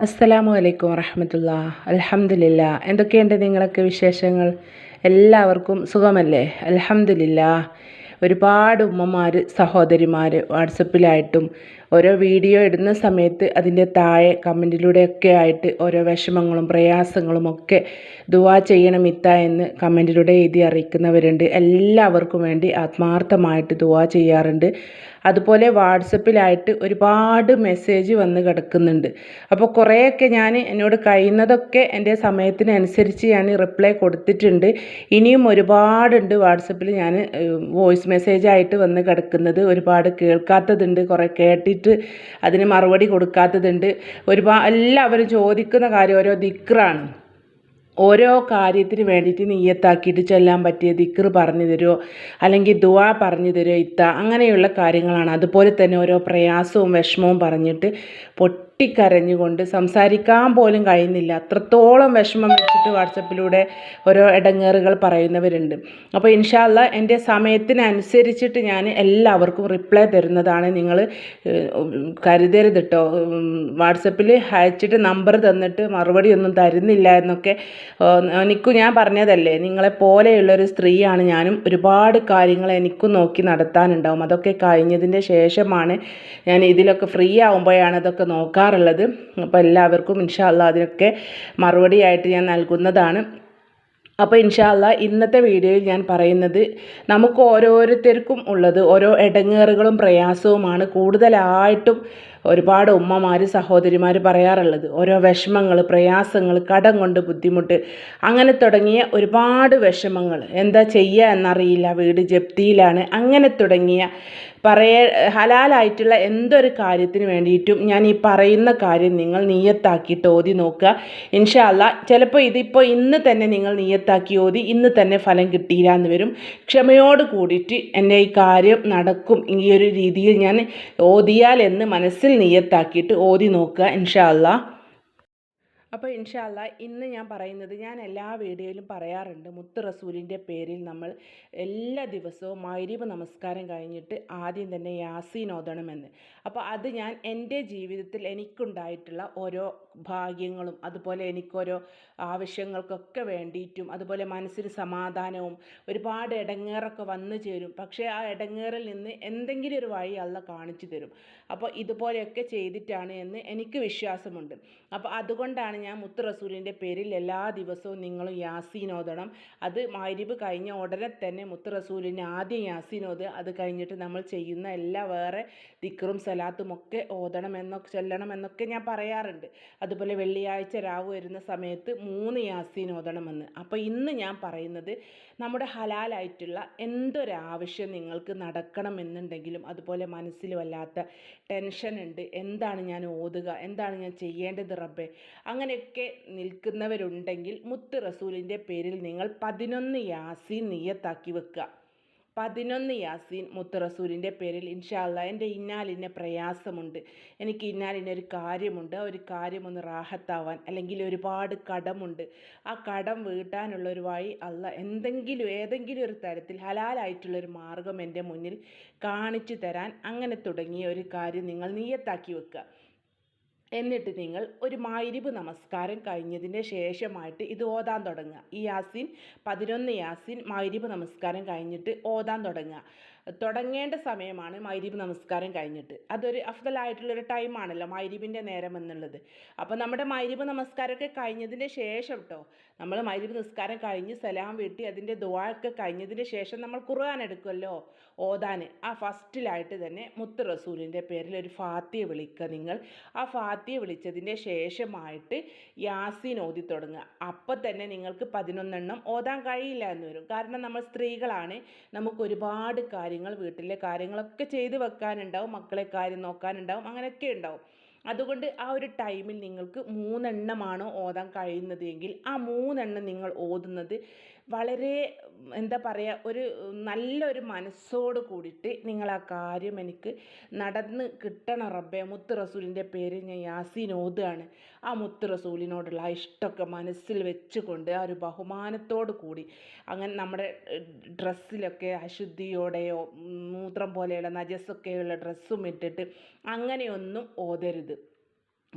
അസ്സലാമു അലൈക്കും വറഹമത്തുള്ള. അൽഹംദുലില്ല. എന്തൊക്കെയുണ്ട് നിങ്ങളൊക്കെ വിശേഷങ്ങൾ? എല്ലാവർക്കും സുഖമല്ലേ? അൽഹംദുലില്ല. ഒരുപാട് ഉമ്മമാർ സഹോദരിമാർ വാട്സപ്പിലായിട്ടും ഓരോ വീഡിയോ ഇടുന്ന സമയത്ത് അതിന്റെ താഴെ കമന്റിലൂടെയൊക്കെ ആയിട്ട് ഓരോ വിഷമങ്ങളും പ്രയാസങ്ങളും ഒക്കെ ദുവാ ചെയ്യണം ഇത്ത എന്ന് കമന്റിലൂടെ എഴുതി അറിയിക്കുന്നവരുണ്ട്. എല്ലാവർക്കും വേണ്ടി ആത്മാർത്ഥമായിട്ട് ദുവാ ചെയ്യാറുണ്ട്. അതുപോലെ വാട്സപ്പിലായിട്ട് ഒരുപാട് മെസ്സേജ് വന്ന് കിടക്കുന്നുണ്ട്. അപ്പോൾ കുറേയൊക്കെ ഞാൻ എന്നോട് കഴിയുന്നതൊക്കെ എന്റെ സമയത്തിനനുസരിച്ച് ഞാൻ റിപ്ലൈ കൊടുത്തിട്ടുണ്ട്. ഇനിയും ഒരുപാടുണ്ട് വാട്സപ്പിൽ ഞാൻ വോയിസ് മെസ്സേജായിട്ട് വന്ന് കിടക്കുന്നത്. ഒരുപാട് കേൾക്കാത്തതുണ്ട്. കുറേ കേട്ടിട്ട് അതിന് മറുപടി കൊടുക്കാത്തതുണ്ട്. ഒരുപാട് എല്ലാവരും ചോദിക്കുന്ന കാര്യം ഓരോ ദിക്റാണ്. ഓരോ കാര്യത്തിന് വേണ്ടിയിട്ട് നീയത്താക്കിയിട്ട് ചെല്ലാൻ പറ്റിയ ദിക്ർ പറഞ്ഞു തരുമോ അല്ലെങ്കിൽ ദുവാ പറഞ്ഞു തരുമോ ഇത്ത അങ്ങനെയുള്ള കാര്യങ്ങളാണ്. അതുപോലെ തന്നെ ഓരോ പ്രയാസവും വിഷമവും പറഞ്ഞിട്ട് പൊട്ടിക്കരഞ്ഞുകൊണ്ട് സംസാരിക്കാൻ പോലും കഴിയുന്നില്ല. അത്രത്തോളം വിഷമം വെച്ചിട്ട് വാട്സപ്പിലൂടെ ഓരോ ഇടങ്ങേറുകൾ പറയുന്നവരുണ്ട്. അപ്പോൾ ഇൻഷാല്ല എന്റെ സമയത്തിനനുസരിച്ചിട്ട് ഞാൻ എല്ലാവർക്കും റിപ്ലൈ തരുന്നതാണ് നിങ്ങൾ കരുതരുത് കേട്ടോ വാട്സപ്പിൽ അയച്ചിട്ട് നമ്പർ തന്നിട്ട് മറുപടി ഒന്നും തരുന്നില്ല എന്നൊക്കെ എനിക്കും ഞാൻ പറഞ്ഞതല്ലേ നിങ്ങളെ പോലെയുള്ളൊരു സ്ത്രീയാണ് ഞാനും ഒരുപാട് കാര്യങ്ങൾ എനിക്കും നോക്കി നടത്താനുണ്ടാവും. അതൊക്കെ കഴിഞ്ഞതിന്റെ ശേഷമാണ് ഞാൻ ഇതിലൊക്കെ ഫ്രീ ആകുമ്പോഴാണ് അതൊക്കെ നോക്കാറുള്ളത് അപ്പോൾ എല്ലാവർക്കും ഇൻഷാല്ല അതിനൊക്കെ മറുപടിയായിട്ട് ഞാൻ നൽകുന്നതാണ്. അപ്പോൾ ഇൻഷാല്ല ഇന്നത്തെ വീഡിയോയിൽ ഞാൻ പറയുന്നത് നമുക്ക് ഓരോരുത്തർക്കും ഉള്ളത് ഓരോ ഇടങ്ങേറുകളും പ്രയാസവുമാണ്. കൂടുതലായിട്ടും ഒരുപാട് ഉമ്മമാർ സഹോദരിമാർ പറയാറുള്ളത്. ഓരോ വിഷമങ്ങൾ പ്രയാസങ്ങൾ കടം കൊണ്ട് ബുദ്ധിമുട്ട് അങ്ങനെ തുടങ്ങിയ ഒരുപാട് വിഷമങ്ങൾ എന്താ ചെയ്യുക എന്നറിയില്ല. വീട് ജപ്തിയിലാണ്. അങ്ങനെ തുടങ്ങിയ പറയ ഹലാലായിട്ടുള്ള എന്തൊരു കാര്യത്തിന് വേണ്ടിയിട്ടും ഞാൻ ഈ പറയുന്ന കാര്യം നിങ്ങൾ നീയത്താക്കിയിട്ട് ഓതി നോക്കുക. ഇൻഷാല്ല ചിലപ്പോൾ ഇതിപ്പോൾ ഇന്ന് തന്നെ നിങ്ങൾ നീയത്താക്കി ഓതി ഇന്ന് തന്നെ ഫലം കിട്ടിയില്ല എന്ന് വരും. ക്ഷമയോട് കൂടിയിട്ട് എന്റെ ഈ കാര്യം നടക്കും. ഈ ഒരു രീതിയിൽ ഞാൻ ഓതിയാൽ എന്ന് മനസ്സിൽ നീയത്താക്കിയിട്ട് ഓതി നോക്കുക ഇൻഷാല്ല അപ്പോൾ ഇൻഷാല്ല ഇന്ന് ഞാൻ പറയുന്നത് ഞാൻ എല്ലാ വീഡിയോയിലും പറയാറുണ്ട്. മുത്ത് റസൂലിന്റെ പേരിൽ നമ്മൾ എല്ലാ ദിവസവും മൈരീബ് നമസ്കാരം കഴിഞ്ഞിട്ട് ആദ്യം തന്നെ യാസീൻ ഓതണമെന്ന്. അപ്പോൾ അത് ഞാൻ എന്റെ ജീവിതത്തിൽ എനിക്കുണ്ടായിട്ടുള്ള ഓരോ ഭാഗ്യങ്ങളും അതുപോലെ എനിക്കോരോ ആവശ്യങ്ങൾക്കൊക്കെ വേണ്ടിയിട്ടും അതുപോലെ മനസ്സിന് സമാധാനവും ഒരുപാട് ഇടങ്ങേറൊക്കെ വന്നു ചേരും. പക്ഷേ ആ ഇടങ്ങേറിൽ നിന്ന് എന്തെങ്കിലും ഒരു വഴി അള്ള കാണിച്ചു തരും. അപ്പോൾ ഇതുപോലെയൊക്കെ ചെയ്തിട്ടാണ് എന്ന് എനിക്ക് വിശ്വാസമുണ്ട്. അപ്പോൾ അതുകൊണ്ടാണ് ഞാൻ മുത്ത് റസൂലിന്റെ പേരിൽ എല്ലാ ദിവസവും നിങ്ങൾ യാസീനോദണം. അത് മൈരിബ് കഴിഞ്ഞ ഉടനെ തന്നെ മുത്ത് റസൂലിന് ആദ്യം യാസീനോദ് അത് കഴിഞ്ഞിട്ട് നമ്മൾ ചെയ്യുന്ന എല്ലാ വേറെ ദിക്റും സലാത്തും ഒക്കെ ഓതണം എന്നൊക്കെ ചൊല്ലണം എന്നൊക്കെ ഞാൻ പറയാറുണ്ട്. അതുപോലെ വെള്ളിയാഴ്ച രാവ് വരുന്ന സമയത്ത് മൂന്ന് യാസീൻ ഓതണമെന്ന്. അപ്പോൾ ഇന്ന് ഞാൻ പറയുന്നത് നമ്മുടെ ഹലാലായിട്ടുള്ള എന്തൊരാവശ്യം നിങ്ങൾക്ക് നടക്കണമെന്നുണ്ടെങ്കിലും അതുപോലെ മനസ്സിൽ വല്ലാത്ത ടെൻഷൻ ഉണ്ട് എന്താണ് ഞാൻ ഓതുക? എന്താണ് ഞാൻ ചെയ്യേണ്ടത് റബ്ബേ? അങ്ങനെയൊക്കെ നിൽക്കുന്നവരുണ്ടെങ്കിൽ മുത്ത് റസൂലിന്റെ പേരിൽ നിങ്ങൾ പതിനൊന്ന് യാസീൻ നിയത്താക്കി വെക്കുക. പതിനൊന്ന് യാസീൻ മുത്ത് റസൂലിന്റെ പേരിൽ ഇൻഷാല്ല എന്റെ ഇന്നാലിന്റെ പ്രയാസമുണ്ട്. എനിക്ക് ഇന്നാലിന്റെ ഒരു കാര്യമുണ്ട്. ഒരു കാര്യം ഒന്ന് റാഹത്താവാൻ അല്ലെങ്കിൽ ഒരുപാട് കടമുണ്ട്. ആ കടം വീട്ടാനുള്ള ഒരു വഴി അല്ല. എന്തെങ്കിലും ഏതെങ്കിലും ഒരു തരത്തിൽ ഹലാലായിട്ടുള്ളൊരു മാർഗം എന്റെ മുന്നിൽ കാണിച്ചു തരാൻ അങ്ങനെ തുടങ്ങിയ ഒരു കാര്യം നിങ്ങൾ നീയത്താക്കി വെക്കുക. എന്നിട്ട് നിങ്ങൾ ഒരു മായിരിബ് നമസ്കാരം കഴിഞ്ഞതിന്റെ ശേഷമായിട്ട് ഇത് ഓതാൻ തുടങ്ങുക. ഈ യാസിൻ പതിനൊന്ന് യാസിൻ മായിരിബ് നമസ്കാരം കഴിഞ്ഞിട്ട് ഓതാൻ തുടങ്ങുക. തുടങ്ങേണ്ട സമയമാണ് മൈരീബ് നമസ്കാരം കഴിഞ്ഞിട്ട്. അതൊരു അഫ്തലായിട്ടുള്ളൊരു ടൈമാണല്ലോ മൈരീബിന്റെ നേരം എന്നുള്ളത്. അപ്പോൾ നമ്മുടെ മൈരീബ് നമസ്കാരമൊക്കെ കഴിഞ്ഞതിന്റെ ശേഷം കേട്ടോ നമ്മൾ മൈരീബ് നമസ്കാരം കഴിഞ്ഞ് സലാം വീട്ടി അതിന്റെ ദുവാഴൊക്കെ കഴിഞ്ഞതിന് ശേഷം നമ്മൾ ഖുർആൻ എടുക്കുമല്ലോ ഓതാൻ. ആ ഫസ്റ്റിലായിട്ട് തന്നെ മുത്ത് റസൂലിന്റെ പേരിൽ ഒരു ഫാത്തിയെ വിളിക്കുക നിങ്ങൾ. ആ ഫാത്തിയെ വിളിച്ചതിന്റെ ശേഷമായിട്ട് യാസീൻ ഓതി തുടങ്ങുക. അപ്പം തന്നെ നിങ്ങൾക്ക് പതിനൊന്നെണ്ണം ഓതാൻ കഴിയില്ല എന്ന് വരും. കാരണം നമ്മൾ സ്ത്രീകളാണ്. നമുക്ക് ഒരുപാട് കാര്യങ്ങൾ വീട്ടിലെ കാര്യങ്ങളൊക്കെ ചെയ്ത് വെക്കാനുണ്ടാവും മക്കളെ കാര്യം നോക്കാനുണ്ടാവും അങ്ങനെയൊക്കെ ഉണ്ടാവും. അതുകൊണ്ട് ആ ഒരു ടൈമിൽ നിങ്ങൾക്ക് മൂന്നെണ്ണമാണ് ഓതാൻ കഴിയുന്നത് എങ്കിൽ ആ മൂന്നെണ്ണം നിങ്ങൾ ഓതുന്നത് വളരെ എന്താ പറയുക ഒരു നല്ലൊരു മനസ്സോട് കൂടിയിട്ട് നിങ്ങൾ ആ കാര്യം എനിക്ക് നടന്ന് കിട്ടണം റബ്ബെ. മുത്ത് റസൂലിന്റെ പേര് ഞാൻ യാസീൻ ഓതുകയാണ്. ആ മുത്ത് റസൂലിനോടുള്ള ആ ഇഷ്ടമൊക്കെ മനസ്സിൽ വെച്ചുകൊണ്ട് ആ ഒരു ബഹുമാനത്തോട് കൂടി അങ്ങനെ നമ്മുടെ ഡ്രസ്സിലൊക്കെ അശുദ്ധിയോടെയോ മൂത്രം പോലെയുള്ള നജസ്സൊക്കെയുള്ള ഡ്രസ്സും ഇട്ടിട്ട് അങ്ങനെയൊന്നും ഓതരുത്.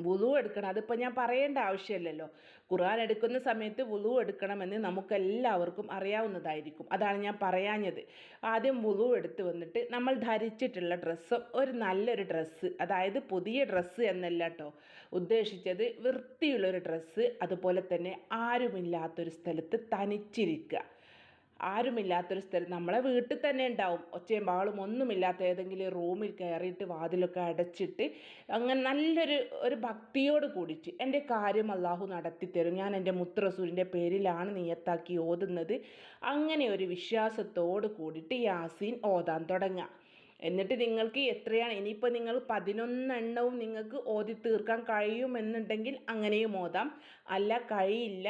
വുളു എടുക്കണം. അതിപ്പോൾ ഞാൻ പറയേണ്ട ആവശ്യമില്ലല്ലോ. ഖുർആൻ എടുക്കുന്ന സമയത്ത് വുളു എടുക്കണമെന്ന് നമുക്കെല്ലാവർക്കും അറിയാവുന്നതായിരിക്കും. അതാണ് ഞാൻ പറയാഞ്ഞത്. ആദ്യം വുളു എടുത്ത് വന്നിട്ട് നമ്മൾ ധരിച്ചിട്ടുള്ള ഡ്രസ്സ് ഒരു നല്ലൊരു ഡ്രസ്സ് അതായത് പുതിയ ഡ്രസ്സ് എന്നല്ല കേട്ടോ ഉദ്ദേശിച്ചത് വൃത്തിയുള്ളൊരു ഡ്രസ്സ് അതുപോലെ തന്നെ ആരുമില്ലാത്തൊരു സ്ഥലത്ത് തനിച്ചിരിക്കുക. ആരുമില്ലാത്തൊരു സ്ഥലം. നമ്മളെ വീട്ടിൽ തന്നെ ഉണ്ടാവും. ഒച്ചയും ബഹളും ഒന്നുമില്ലാത്ത ഏതെങ്കിലും റൂമിൽ കയറിയിട്ട് വാതിലൊക്കെ അടച്ചിട്ട് അങ്ങനെ നല്ലൊരു ഒരു ഭക്തിയോട് കൂടിയിട്ട് എന്റെ കാര്യം അള്ളാഹു നടത്തിത്തരും ഞാൻ എന്റെ മുത്രസൂരിന്റെ പേരിലാണ് നിയത്താക്കി ഓതുന്നത്. അങ്ങനെ ഒരു വിശ്വാസത്തോട് കൂടിയിട്ട് യാസീൻ ഓതാൻ തുടങ്ങാം എന്നിട്ട് നിങ്ങൾക്ക് എത്രയാണ്? ഇനിയിപ്പോൾ നിങ്ങൾ പതിനൊന്നെണ്ണവും നിങ്ങൾക്ക് ഓതി തീർക്കാൻ കഴിയുമെന്നുണ്ടെങ്കിൽ അങ്ങനെയും ഓതാം. അല്ല കഴിയില്ല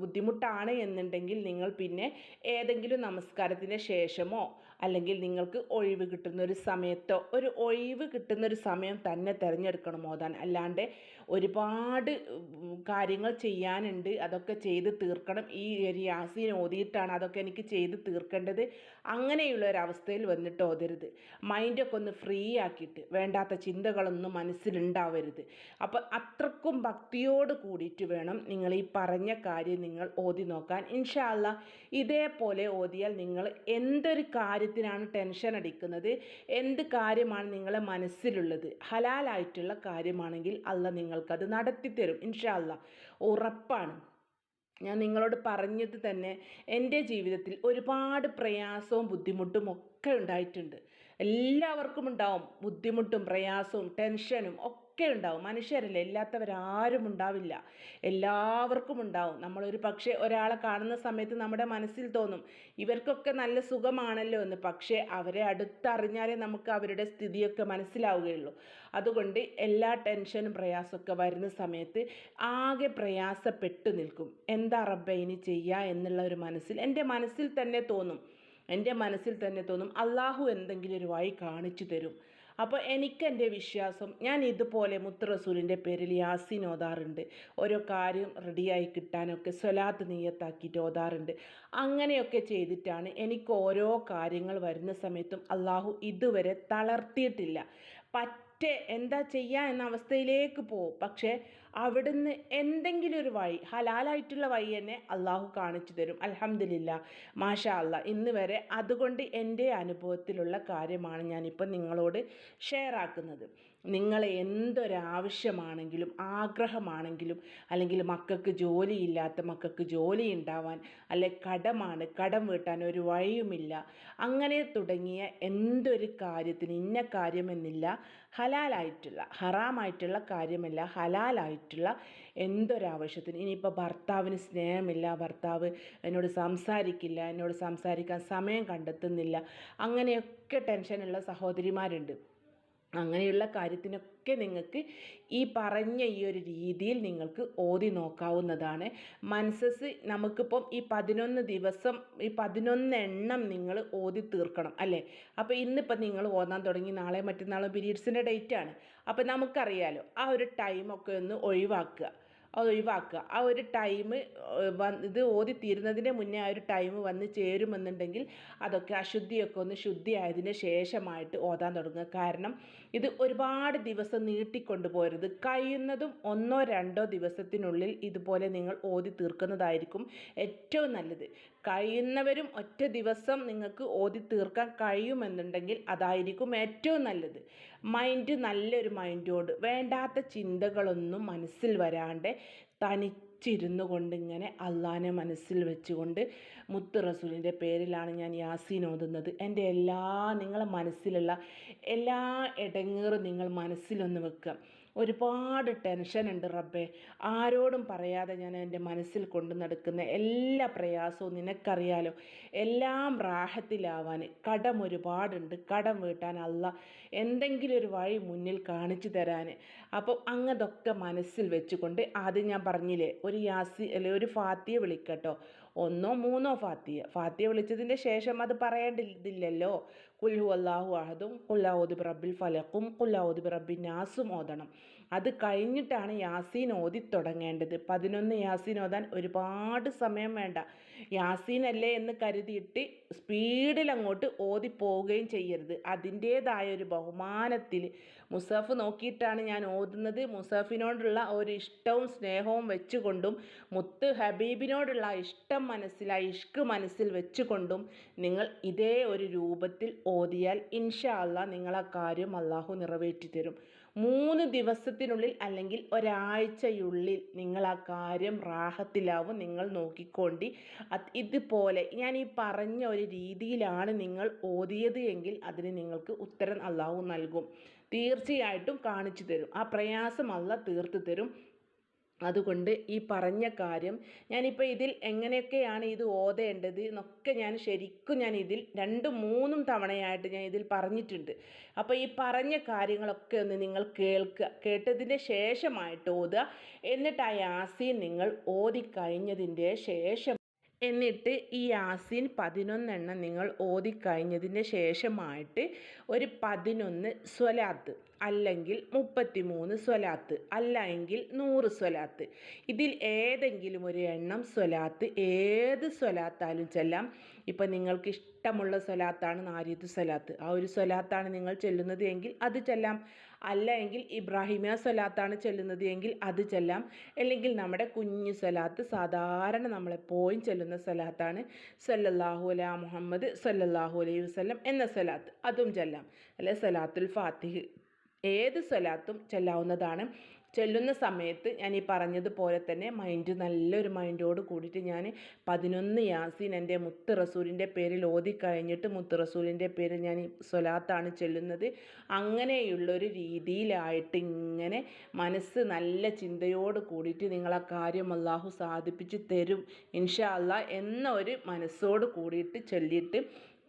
ബുദ്ധിമുട്ടാണ് എന്നുണ്ടെങ്കിൽ നിങ്ങൾ പിന്നെ ഏതെങ്കിലും നമസ്കാരത്തിന് ശേഷമോ അല്ലെങ്കിൽ നിങ്ങൾക്ക് ഒഴിവ് കിട്ടുന്ന ഒരു സമയത്തോ ഒരു ഒഴിവ് കിട്ടുന്ന ഒരു സമയം തന്നെ തിരഞ്ഞെടുക്കണം ഓതാൻ അല്ലാണ്ട് ഒരുപാട് കാര്യങ്ങൾ ചെയ്യാനുണ്ട്. അതൊക്കെ ചെയ്ത് തീർക്കണം. ഈ ഒരു യാസീൻ ഓതിയിട്ടാണ് അതൊക്കെ എനിക്ക് ചെയ്ത് തീർക്കേണ്ടത്. അങ്ങനെയുള്ള ഒരവസ്ഥയിൽ വന്നിട്ട് ഓതരുത്. മൈൻഡൊക്കെ ഒന്ന് ഫ്രീ ആക്കിയിട്ട് വേണ്ടാത്ത ചിന്തകളൊന്നും മനസ്സിലുണ്ടാവരുത്. അപ്പോൾ അത്രക്കും ഭക്തിയോട് കൂടിയിട്ട് വേണം നിങ്ങൾ ഈ പറഞ്ഞ കാര്യം നിങ്ങൾ ഓതി നോക്കാൻ. ഇൻഷാല്ല ഇതേപോലെ ഓതിയാൽ നിങ്ങൾ എന്തൊരു കാര്യത്തിനാണ് ടെൻഷൻ അടിക്കുന്നത്. എന്ത് കാര്യമാണ് നിങ്ങളെ മനസ്സിലുള്ളത്? ഹലാലായിട്ടുള്ള കാര്യമാണെങ്കിൽ അല്ല നിങ്ങൾക്കത് നടത്തിത്തരും ഇൻഷാല്ല ഉറപ്പാണ്. ഞാൻ നിങ്ങളോട് പറഞ്ഞത് തന്നെ എന്റെ ജീവിതത്തിൽ ഒരുപാട് പ്രയാസവും ബുദ്ധിമുട്ടും ഒക്കെ ഉണ്ടായിട്ടുണ്ട്. എല്ലാവർക്കും ഉണ്ടാവും ബുദ്ധിമുട്ടും പ്രയാസവും ടെൻഷനും ഒക്കെ ഉണ്ടാവും മനുഷ്യരല്ലേ ഇല്ലാത്തവരാരും ഉണ്ടാവില്ല. എല്ലാവർക്കും ഉണ്ടാവും. നമ്മളൊരു പക്ഷേ ഒരാളെ കാണുന്ന സമയത്ത് നമ്മുടെ മനസ്സിൽ തോന്നും ഇവർക്കൊക്കെ നല്ല സുഖമാണല്ലോ എന്ന്. പക്ഷേ അവരെ അടുത്തറിഞ്ഞാലേ നമുക്ക് അവരുടെ സ്ഥിതിയൊക്കെ മനസ്സിലാവുകയുള്ളൂ. അതുകൊണ്ട് എല്ലാ ടെൻഷനും പ്രയാസമൊക്കെ വരുന്ന സമയത്ത് ആകെ പ്രയാസപ്പെട്ടു നിൽക്കും. എന്താ റബ്ബ ഇനി ചെയ്യുക എന്നുള്ള ഒരു മനസ്സിൽ എന്റെ മനസ്സിൽ തന്നെ തോന്നും. എന്റെ മനസ്സിൽ തന്നെ തോന്നും അള്ളാഹു എന്തെങ്കിലും ഒരു വഴി കാണിച്ചു തരും. അപ്പോൾ എനിക്ക് എന്റെ വിശ്വാസം ഞാൻ ഇതുപോലെ മുത്തറസൂലിന്റെ പേരിൽ യാസിൻ ഓതാറുണ്ട്. ഓരോ കാര്യം റെഡിയായി കിട്ടാനൊക്കെ സ്വലാത്ത് നീയത്താക്കിയിട്ട് ഓതാറുണ്ട്. അങ്ങനെയൊക്കെ ചെയ്തിട്ടാണ് എനിക്ക് ഓരോ കാര്യങ്ങൾ വരുന്ന സമയത്തും അള്ളാഹു ഇതുവരെ തളർത്തിയിട്ടില്ല. പറ്റ എന്താ ചെയ്യുക എന്ന അവസ്ഥയിലേക്ക് പോകും പക്ഷേ അവിടുന്ന് എന്തെങ്കിലും ഒരു വഴി ഹലാലായിട്ടുള്ള വഴി തന്നെ അള്ളാഹു കാണിച്ചു തരും. അലഹമില്ല മാഷാ അല്ല ഇന്ന് വരെ അതുകൊണ്ട് എന്റെ അനുഭവത്തിലുള്ള കാര്യമാണ് ഞാനിപ്പോൾ നിങ്ങളോട് ഷെയർ ആക്കുന്നത്. നിങ്ങൾ എന്തൊരാവശ്യമാണെങ്കിലും ആഗ്രഹമാണെങ്കിലും അല്ലെങ്കിൽ മക്കൾക്ക് ജോലിയില്ലാത്ത മക്കൾക്ക് ജോലി ഉണ്ടാവാൻ അല്ലെ കടമാണ് കടം വീട്ടാൻ ഒരു വഴിയുമില്ല. അങ്ങനെ തുടങ്ങിയ എന്തൊരു കാര്യത്തിന് ഇന്ന കാര്യമെന്നില്ല. ഹലാലായിട്ടുള്ള ഹറാമായിട്ടുള്ള കാര്യമല്ല. ഹലാലായിട്ടുള്ള എന്തൊരാവശ്യത്തിന് ഇനിയിപ്പോൾ ഭർത്താവിന് സ്നേഹമില്ല ഭർത്താവ് എന്നോട് സംസാരിക്കില്ല എന്നോട് സംസാരിക്കാൻ സമയം കണ്ടെത്തുന്നില്ല അങ്ങനെയൊക്കെ ടെൻഷനുള്ള സഹോദരിമാരുണ്ട്. അങ്ങനെയുള്ള കാര്യത്തിനൊക്കെ നിങ്ങൾക്ക് ഈ പറഞ്ഞ ഈ ഒരു രീതിയിൽ നിങ്ങൾക്ക് ഓതി നോക്കാവുന്നതാണ്. മനസ്സസ് നമുക്കിപ്പം ഈ പതിനൊന്ന് ദിവസം ഈ പതിനൊന്ന് എണ്ണം നിങ്ങൾ ഓതി തീർക്കണം അല്ലേ? അപ്പോൾ ഇന്നിപ്പം നിങ്ങൾ ഓതാൻ തുടങ്ങി നാളെ മറ്റന്നാളും പീരീഡ്സിന്റെ ഡേറ്റ് ആണ് അപ്പോൾ നമുക്കറിയാലോ ആ ഒരു ടൈമൊക്കെ ഒന്ന് ഒഴിവാക്കുക. അത് ഒഴിവാക്കുക ആ ഒരു ടൈം ഇത് ഓതി തീരുന്നതിന് മുന്നേ ആ ഒരു ടൈം വന്ന് ചേരുമെന്നുണ്ടെങ്കിൽ അതൊക്കെ അശുദ്ധിയൊക്കെ ഒന്ന് ശുദ്ധിയായതിന് ശേഷമായിട്ട് ഓതാൻ തുടങ്ങുക. കാരണം ഇത് ഒരുപാട് ദിവസം നീട്ടിക്കൊണ്ടു പോരുത് കഴിയുന്നതും ഒന്നോ രണ്ടോ ദിവസത്തിനുള്ളിൽ ഇതുപോലെ നിങ്ങൾ ഓതി തീർക്കുന്നതായിരിക്കും ഏറ്റവും നല്ലത്. കഴിയുന്നവരും ഒറ്റ ദിവസം നിങ്ങൾക്ക് ഓതി തീർക്കാൻ കഴിയുമെന്നുണ്ടെങ്കിൽ അതായിരിക്കും ഏറ്റവും നല്ലത്. മൈൻഡ് നല്ലൊരു മൈൻഡോട് വേണ്ടാത്ത ചിന്തകളൊന്നും മനസ്സിൽ വരാണ്ട് തനിച്ചിരുന്നു കൊണ്ട് ഇങ്ങനെ അള്ളാനെ മനസ്സിൽ വെച്ചുകൊണ്ട് മുത്ത് റസൂലിന്റെ പേരിലാണ് ഞാൻ യാസീൻ ഓതുന്നത്. എന്റെ എല്ലാ നിങ്ങളെ മനസ്സിലുള്ള എല്ലാ ഇടങ്ങേറും നിങ്ങൾ മനസ്സിലൊന്ന് വെക്കുക. ഒരുപാട് ടെൻഷൻ ഉണ്ട് റബ്ബേ. ആരോടും പറയാതെ ഞാൻ എന്റെ മനസ്സിൽ കൊണ്ടു നടക്കുന്ന എല്ലാ പ്രയാസവും നിനക്കറിയാലോ. എല്ലാം റാഹത്തിലാവാൻ കടം ഒരുപാടുണ്ട്. കടം വീട്ടാൻ അല്ല എന്തെങ്കിലും ഒരു വഴി മുന്നിൽ കാണിച്ചു തരാൻ. അപ്പോൾ അങ്ങതൊക്കെ മനസ്സിൽ വെച്ചുകൊണ്ട് ആദ്യം ഞാൻ പറഞ്ഞില്ലേ ഒരു യാസി അല്ലെ ഒരു ഫാത്തിയെ വിളിക്കട്ടോ ഒന്നോ മൂന്നോ ഫാത്തിയ ഫാത്തിയ വിളിച്ചതിന്റെ ശേഷം അത് പറയേണ്ടതില്ലല്ലോ. കുൽഹു അള്ളാഹു അഹദും കുല്ലാവുദ് റബ്ബിൽ ഫലക്കും കുല്ലാവുദ് റബ്ബി നാസും ഓതണം. അത് കഴിഞ്ഞിട്ടാണ് യാസീൻ ഓതി തുടങ്ങേണ്ടത്. പതിനൊന്ന് യാസീൻ ഓതാൻ ഒരുപാട് സമയം വേണ്ട. യാസീൻ അല്ലേ എന്ന് കരുതിയിട്ട് സ്പീഡിൽ അങ്ങോട്ട് ഓതി പോവുകയും ചെയ്യരുത്. അതിന്റേതായ ഒരു ബഹുമാനത്തിൽ മുസഫ് നോക്കിയിട്ടാണ് ഞാൻ ഓതുന്നത്. മുസാഫിനോടുള്ള ഒരു ഇഷ്ടവും സ്നേഹവും വെച്ചുകൊണ്ടും മുത്ത് ഹബീബിനോടുള്ള ഇഷ്ടം മനസ്സിലായി ഇഷ്ക് മനസ്സിൽ വെച്ചുകൊണ്ടും നിങ്ങൾ ഇതേ ഒരു രൂപത്തിൽ ഓതിയാൽ ഇൻഷാ അല്ലാ നിങ്ങളെ കാര്യം അള്ളാഹു നിറവേറ്റി തരും മൂന്ന് ദിവസത്തിനുള്ളിൽ അല്ലെങ്കിൽ ഒരാഴ്ചയുള്ളിൽ നിങ്ങൾ ആ കാര്യം റാഹത്തിലാവും. നിങ്ങൾ നോക്കിക്കൊണ്ടി. ഇതുപോലെ ഞാൻ ഈ പറഞ്ഞ ഒരു രീതിയിലാണ് നിങ്ങൾ ഓതിയത് എങ്കിൽ അതിന് നിങ്ങൾക്ക് ഉത്തരം അള്ളാഹു നൽകും. തീർച്ചയായിട്ടും കാണിച്ചു തരും. ആ പ്രയാസം അല്ല തീർത്തു തരും. അതുകൊണ്ട് ഈ പറഞ്ഞ കാര്യം ഞാനിപ്പോൾ ഇതിൽ എങ്ങനെയൊക്കെയാണ് ഇത് ഓതേണ്ടത് എന്നൊക്കെ ഞാൻ ശരിക്കും ഞാൻ ഇതിൽ രണ്ടും മൂന്നും തവണയായിട്ട് ഞാൻ ഇതിൽ പറഞ്ഞിട്ടുണ്ട്. അപ്പോൾ ഈ പറഞ്ഞ കാര്യങ്ങളൊക്കെ ഒന്ന് നിങ്ങൾ കേൾക്കുക കേട്ടതിന്റെ ശേഷമായിട്ട് ഓതുക. എന്നിട്ട് ആ യാസീൻ നിങ്ങൾ ഓതിക്കഴിഞ്ഞതിന്റെ ശേഷം എന്നിട്ട് ഈ യാസീൻ പതിനൊന്നെണ്ണം നിങ്ങൾ ഓതിക്കഴിഞ്ഞതിന് ശേഷമായിട്ട് ഒരു പതിനൊന്ന് സ്വലാത്ത് അല്ലെങ്കിൽ മുപ്പത്തിമൂന്ന് സ്വലാത്ത് അല്ലെങ്കിൽ നൂറ് സ്വലാത്ത്. ഇതിൽ ഏതെങ്കിലും ഒരു എണ്ണം സ്വലാത്ത് ഏത് സ്വലാത്താലും ചെല്ലാം. ഇപ്പം നിങ്ങൾക്ക് ഇഷ്ടമുള്ള സ്വലാത്താണ് നാരിയത്ത് സ്വലാത്ത്. ആ ഒരു സ്വലാത്താണ് നിങ്ങൾ ചെല്ലുന്നത് എങ്കിൽ അത് ചെല്ലാം. അല്ല എങ്കിൽ ഇബ്രാഹിമിയ സ്വലാത്താണ് ചെല്ലുന്നത് എങ്കിൽ അത് ചെല്ലാം. അല്ലെങ്കിൽ നമ്മുടെ കുഞ്ഞു സ്വലാത്ത് സാധാരണ നമ്മളെപ്പോഴും ചെല്ലുന്ന സ്വലാത്താണ്. സല്ലല്ലാഹു അല മുഹമ്മദ് സല്ലല്ലാഹു അലൈഹി വസല്ലം എന്ന സ്വലാത്ത്. അതും ചെല്ലാം. അല്ലെ? സലാത്തുൽ ഫാത്തിഹ്. ഏത് സ്വലാത്തും ചെല്ലാവുന്നതാണ്. ചെല്ലുന്ന സമയത്ത് ഞാൻ ഈ പറഞ്ഞതുപോലെ തന്നെ മൈൻഡ് നല്ലൊരു മൈൻഡോട് കൂടിയിട്ട് ഞാൻ പതിനൊന്ന് യാസീൻ എന്റെ മുത്ത് റസൂലിന്റെ പേരിൽ ഓതി കഴിഞ്ഞിട്ട് മുത്ത് റസൂലിന്റെ പേരിൽ ഞാൻ സ്വലാത്താണ് ചെല്ലുന്നത്. അങ്ങനെയുള്ളൊരു രീതിയിലായിട്ട് ഇങ്ങനെ മനസ്സ് നല്ല ചിന്തയോട് കൂടിയിട്ട് നിങ്ങളാ കാര്യം അള്ളാഹു സാധിപ്പിച്ച് തരും ഇൻഷാ അള്ളാ എന്ന ഒരു മനസ്സോട് കൂടിയിട്ട് ചൊല്ലിയിട്ട്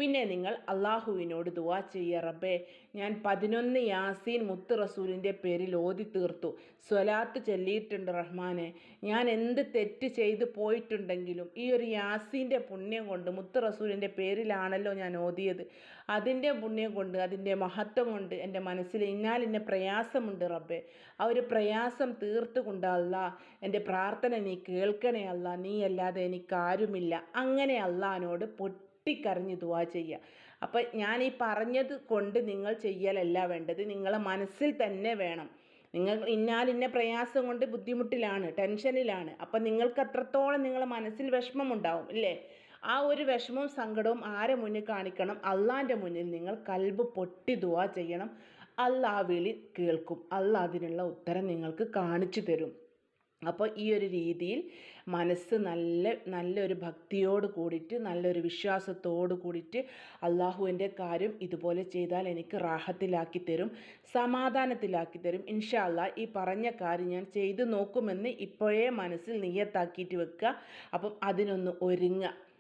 പിന്നെ നിങ്ങൾ അള്ളാഹുവിനോട് ദുവാ ചെയ്യ റബ്ബേ. ഞാൻ പതിനൊന്ന് യാസീൻ മുത്ത് റസൂലിന്റെ പേരിൽ ഓതി തീർത്തു. സ്വലാത്ത് ചൊല്ലിയിട്ടുണ്ട് റഹ്മാനെ. ഞാൻ എന്ത് തെറ്റ് ചെയ്തു പോയിട്ടുണ്ടെങ്കിലും ഈ ഒരു യാസീന്റെ പുണ്യം കൊണ്ട് മുത്ത് റസൂലിന്റെ പേരിലാണല്ലോ ഞാൻ ഓതിയത്. അതിന്റെ പുണ്യം കൊണ്ട് അതിന്റെ മഹത്വം കൊണ്ട് എന്റെ മനസ്സിൽ ഇന്നാലിന്റെ പ്രയാസമുണ്ട് റബ്ബേ. ആ ഒരു പ്രയാസം തീർത്തുകൊണ്ട് അല്ല എന്റെ പ്രാർത്ഥന നീ കേൾക്കണേ അല്ല നീ അല്ലാതെ എനിക്കാരുമില്ല. അങ്ങനെ അള്ളഹാനോട് പൊട്ടി പൊട്ടിക്കരഞ്ഞ് ദുവാ ചെയ്യുക അപ്പോൾ ഞാൻ ഈ പറഞ്ഞത് കൊണ്ട് നിങ്ങൾ ചെയ്യലല്ല വേണ്ടത് നിങ്ങളെ മനസ്സിൽ തന്നെ വേണം. നിങ്ങൾ ഇന്നാലിന്ന പ്രയാസം കൊണ്ട് ബുദ്ധിമുട്ടിലാണ് ടെൻഷനിലാണ്. അപ്പം നിങ്ങൾക്ക് അത്രത്തോളം നിങ്ങളെ മനസ്സിൽ വിഷമമുണ്ടാവും ഇല്ലേ? ആ ഒരു വിഷമവും സങ്കടവും ആരെ മുന്നിൽ കാണിക്കണം? അള്ളാന്റെ മുന്നിൽ നിങ്ങൾ കൽബ് പൊട്ടി ദുവാ ചെയ്യണം. ആ വിളി കേൾക്കും. അല്ല അതിനുള്ള ഉത്തരം നിങ്ങൾക്ക് കാണിച്ചു തരും. അപ്പോൾ ഈ ഒരു രീതിയിൽ മനസ്സ് നല്ല നല്ലൊരു ഭക്തിയോട് കൂടിയിട്ട് നല്ലൊരു വിശ്വാസത്തോട് കൂടിയിട്ട് അള്ളാഹുവിന്റെ കാര്യം ഇതുപോലെ ചെയ്താൽ എനിക്ക് റാഹത്തിലാക്കി തരും സമാധാനത്തിലാക്കി തരും. ഇൻഷാ അല്ലാ ഈ പറഞ്ഞ കാര്യം ഞാൻ ചെയ്തു നോക്കുമെന്ന് ഇപ്പോഴേ മനസ്സിൽ നിയത്താക്കിയിട്ട് വെക്കുക. അപ്പം അതിനൊന്ന് ഒരുങ്ങുക.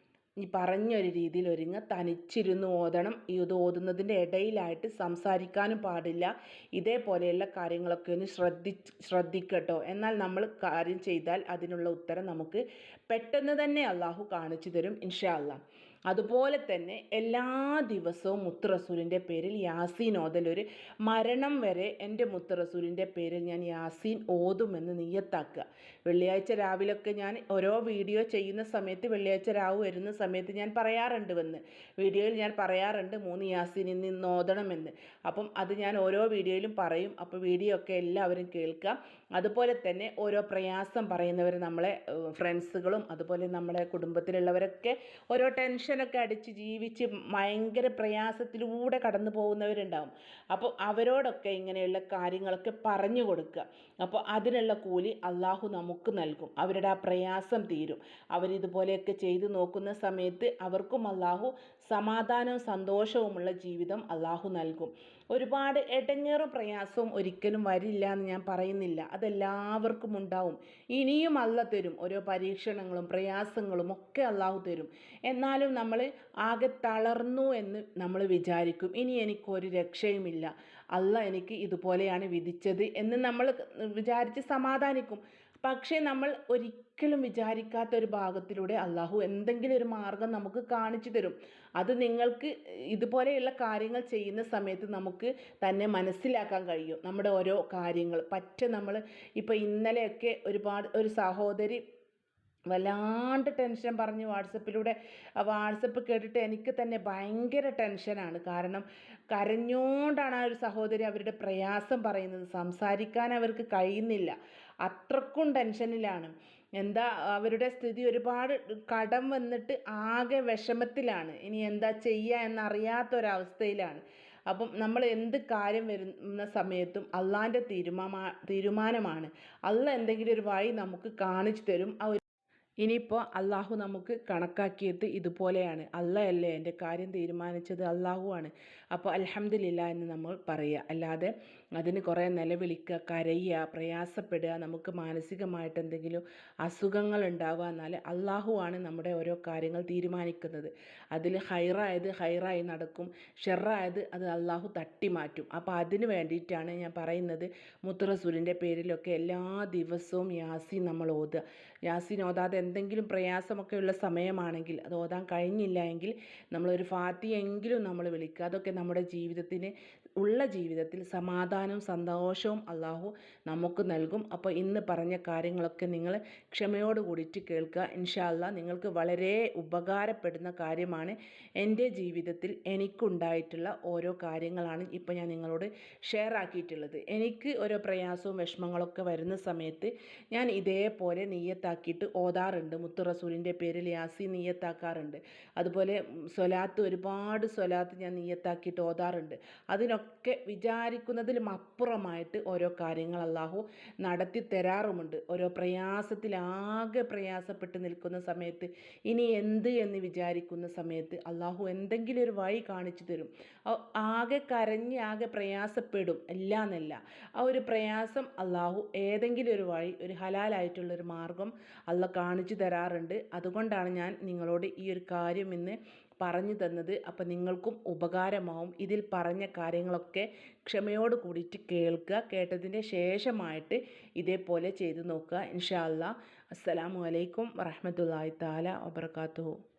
ഈ പറഞ്ഞൊരു രീതിയിൽ ഒരുങ്ങ. തനിച്ചിരുന്ന് ഓതണം. ഇത് ഓതുന്നതിന്റെ ഇടയിലായിട്ട് സംസാരിക്കാനും പാടില്ല. ഇതേപോലെയുള്ള കാര്യങ്ങളൊക്കെ ഒന്ന് ശ്രദ്ധി ശ്രദ്ധിക്കട്ടോ. എന്നാൽ നമ്മൾ കാര്യം ചെയ്താൽ അതിനുള്ള ഉത്തരം നമുക്ക് പെട്ടെന്ന് തന്നെ അള്ളാഹു കാണിച്ചു തരും ഇൻഷാ അല്ലാ അതുപോലെ തന്നെ എല്ലാ ദിവസവും മുത്തറസൂലിന്റെ പേരിൽ യാസീൻ ഓതലൊരു മരണം വരെ എന്റെ മുത്തറസൂലിന്റെ പേരിൽ ഞാൻ യാസീൻ ഓതുമെന്ന് നീയത്താക്കുക. വെള്ളിയാഴ്ച രാവിലൊക്കെ ഞാൻ ഓരോ വീഡിയോ ചെയ്യുന്ന സമയത്ത് വെള്ളിയാഴ്ച രാവ് വരുന്ന സമയത്ത് ഞാൻ പറയാറുണ്ട് വന്ന്. വീഡിയോയിൽ ഞാൻ പറയാറുണ്ട് മൂന്ന് യാസീനിൽ നിന്ന് ഓതണമെന്ന്. അപ്പം അത് ഞാൻ ഓരോ വീഡിയോയിലും പറയും. അപ്പോൾ വീഡിയോ ഒക്കെ എല്ലാവരും കേൾക്കാം. അതുപോലെ തന്നെ ഓരോ പ്രയാസം പറയുന്നവർ നമ്മളെ ഫ്രണ്ട്സുകളും അതുപോലെ നമ്മളെ കുടുംബത്തിലുള്ളവരൊക്കെ ഓരോ ടെൻഷനൊക്കെ അടിച്ച് ജീവിച്ച് ഭയങ്കര പ്രയാസത്തിലൂടെ കടന്നു പോകുന്നവരുണ്ടാവും. അപ്പോൾ അവരോടൊക്കെ ഇങ്ങനെയുള്ള കാര്യങ്ങളൊക്കെ പറഞ്ഞു കൊടുക്കുക. അപ്പോൾ അതിനുള്ള കൂലി അള്ളാഹു നമുക്ക് നൽകും. അവരുടെ ആ പ്രയാസം തീരും. അവരിതുപോലെയൊക്കെ ചെയ്തു നോക്കുന്ന സമയത്ത് അവർക്കും അള്ളാഹു സമാധാനവും സന്തോഷവുമുള്ള ജീവിതം അള്ളാഹു നൽകും. ഒരുപാട് എടങ്ങേറും പ്രയാസവും ഒരിക്കലും വരില്ല എന്ന് ഞാൻ പറയുന്നില്ല. അതെല്ലാവർക്കും ഉണ്ടാവും. ഇനിയും അല്ല തരും. ഓരോ പരീക്ഷണങ്ങളും പ്രയാസങ്ങളും ഒക്കെ അള്ളാഹു തരും. എന്നാലും നമ്മൾ ആകെ തളർന്നു എന്ന് നമ്മൾ വിചാരിക്കും. ഇനി എനിക്കൊരു രക്ഷയുമില്ല. അല്ല എനിക്ക് ഇതുപോലെയാണ് വിധിച്ചത് എന്ന് നമ്മൾ വിചാരിച്ച് സമാധാനിക്കും. പക്ഷേ നമ്മൾ ഒരിക്കലും വിചാരിക്കാത്ത ഒരു ഭാഗത്തിലൂടെ അള്ളാഹു എന്തെങ്കിലും ഒരു മാർഗം നമുക്ക് കാണിച്ചു തരും. അത് നിങ്ങൾക്ക് ഇതുപോലെയുള്ള കാര്യങ്ങൾ ചെയ്യുന്ന സമയത്ത് നമുക്ക് തന്നെ മനസ്സിലാക്കാൻ കഴിയും. നമ്മുടെ ഓരോ കാര്യങ്ങൾ. പറ്റ നമ്മൾ ഇപ്പോൾ ഇന്നലെയൊക്കെ ഒരുപാട് ഒരു സഹോദരി വല്ലാണ്ട് ടെൻഷൻ പറഞ്ഞ് വാട്സപ്പിലൂടെ വാട്സപ്പ് കേട്ടിട്ട് എനിക്ക് തന്നെ ഭയങ്കര ടെൻഷനാണ്. കാരണം കരഞ്ഞുകൊണ്ടാണ് ആ ഒരു സഹോദരി അവരുടെ പ്രയാസം പറയുന്നത്. സംസാരിക്കാൻ അവർക്ക് കഴിയുന്നില്ല. അത്രക്കും ടെൻഷനിലാണ്. എന്താ അവരുടെ സ്ഥിതി ഒരുപാട് കടം വന്നിട്ട് ആകെ വിഷമത്തിലാണ്. ഇനി എന്താ ചെയ്യുക എന്നറിയാത്തൊരവസ്ഥയിലാണ്. അപ്പം നമ്മൾ എന്ത് കാര്യം വരുന്ന സമയത്തും അള്ളാന്റെ തീരുമാ തീരുമാനമാണ്. അള്ള എന്തെങ്കിലും ഒരു വഴി നമുക്ക് കാണിച്ചു തരും. ആ ഇനിയിപ്പോൾ അള്ളാഹു നമുക്ക് കണക്കാക്കിയത് ഇതുപോലെയാണ്. അല്ലേ എന്റെ കാര്യം തീരുമാനിച്ചത്? അള്ളാഹുവാണ് അപ്പോൾ അലഹമ്മദില്ല എന്ന് നമ്മൾ പറയുക അല്ലാതെ അതിന് കുറേ നിലവിളിക്കുക കരയുക പ്രയാസപ്പെടുക നമുക്ക് മാനസികമായിട്ട് എന്തെങ്കിലും അസുഖങ്ങൾ ഉണ്ടാവുക എന്നാൽ അള്ളാഹുവാണ് നമ്മുടെ ഓരോ കാര്യങ്ങൾ തീരുമാനിക്കുന്നത്. അതിൽ ഹൈറായത് ഹൈറായി നടക്കും ഷെറായത് അത് അള്ളാഹു തട്ടി മാറ്റും അപ്പോൾ അതിന് വേണ്ടിയിട്ടാണ് ഞാൻ പറയുന്നത് മുത്തറസൂലിന്റെ പേരിലൊക്കെ എല്ലാ ദിവസവും യാസീൻ നമ്മൾ ഓതുക. യാസീൻ ഓതാതെ എന്തെങ്കിലും പ്രയാസമൊക്കെ ഉള്ള സമയമാണെങ്കിൽ അത് ഓതാൻ കഴിഞ്ഞില്ല എങ്കിൽ നമ്മളൊരു ഫാത്തിയെങ്കിലും നമ്മൾ വിളിക്കുക. അതൊക്കെ നമ്മുടെ ജീവിതത്തിന് ഉള്ള ജീവിതത്തിൽ സമാധാനവും സന്തോഷവും അള്ളാഹു നമുക്ക് നൽകും. അപ്പോൾ ഇന്ന് പറഞ്ഞ കാര്യങ്ങളൊക്കെ നിങ്ങൾ ക്ഷമയോട് കൂടിയിട്ട് കേൾക്കുക. ഇൻഷാല്ല നിങ്ങൾക്ക് വളരെ ഉപകാരപ്പെടുന്ന കാര്യമാണ് എന്റെ ജീവിതത്തിൽ എനിക്കുണ്ടായിട്ടുള്ള ഓരോ കാര്യങ്ങളാണ് ഇപ്പോൾ ഞാൻ നിങ്ങളോട് ഷെയർ ആക്കിയിട്ടുള്ളത്. എനിക്ക് ഓരോ പ്രയാസവും വിഷമങ്ങളൊക്കെ വരുന്ന സമയത്ത് ഞാൻ ഇതേപോലെ നെയ്യത്താക്കിയിട്ട് ഓതാറുണ്ട്. മുത്തു റസൂലിന്റെ പേരിൽ യാസി നെയ്യത്താക്കാറുണ്ട്. അതുപോലെ സ്വലാത്ത് ഒരുപാട് സ്വലാത്ത് ഞാൻ നെയ്യത്താക്കിയിട്ട് ഓതാറുണ്ട്. അതിനൊക്കെ വിചാരിക്കുന്നതിലും അപ്പുറമായിട്ട് ഓരോ കാര്യങ്ങൾ അള്ളാഹു നടത്തി തരാറുമുണ്ട്. ഓരോ പ്രയാസത്തിലാകെ പ്രയാസപ്പെട്ട് നിൽക്കുന്ന സമയത്ത് ഇനി എന്ത് എന്ന് വിചാരിക്കുന്ന സമയത്ത് അള്ളാഹു എന്തെങ്കിലും ഒരു വഴി കാണിച്ചു തരും. ആകെ കരഞ്ഞ് ആകെ പ്രയാസപ്പെടും. ഇല്ല എന്നല്ല ആ ഒരു പ്രയാസം അള്ളാഹു ഏതെങ്കിലും ഒരു വഴി ഒരു ഹലാലായിട്ടുള്ളൊരു മാർഗം അള്ള കാണിച്ചു തരാറുണ്ട്. അതുകൊണ്ടാണ് ഞാൻ നിങ്ങളോട് ഈ ഒരു കാര്യം ഇന്ന് പറഞ്ഞു തന്നത്. അപ്പം നിങ്ങൾക്കും ഉപകാരമാവും. ഇതിൽ പറഞ്ഞ കാര്യങ്ങളൊക്കെ ക്ഷമയോട് കൂടിയിട്ട് കേൾക്കുക. കേട്ടതിന്റെ ശേഷമായിട്ട് ഇതേപോലെ ചെയ്തു നോക്കുക. ഇൻഷാ അല്ലാ അസ്സലാമു അലൈക്കും വറഹമത്തല്ലാഹി താല വബർക്കാത്തു